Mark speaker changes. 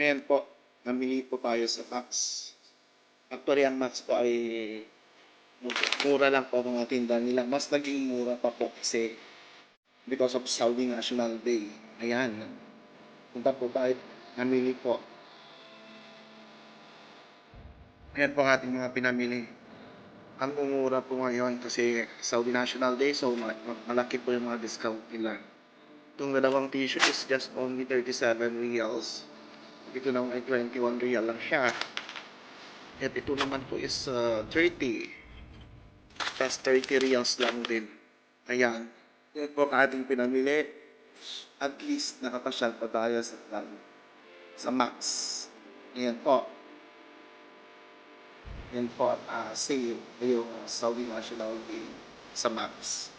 Speaker 1: Ayan po, namili po tayo sa Max. Actually, ang Max po ay mura lang po mga tinda nila. Mas naging mura pa po kasi because of Saudi National Day. Ayan. Punta po tayo. Namili po. Ayan po ang ating mga pinamili. Ang umura po ngayon kasi Saudi National Day so ma- ma- malaki po yung mga discount nila. Itong dalawang t-shirt is just only 37 reals. Ito naman ay 21 real lang siya. At ito naman po is uh, 30. Plus 30 reals lang din. Ayan. Yan po ang ating pinamili. At least nakapasyal pa tayo sa, sa Max. Ayan po. Yan po at uh, sale yung Saudi National Day sa Max.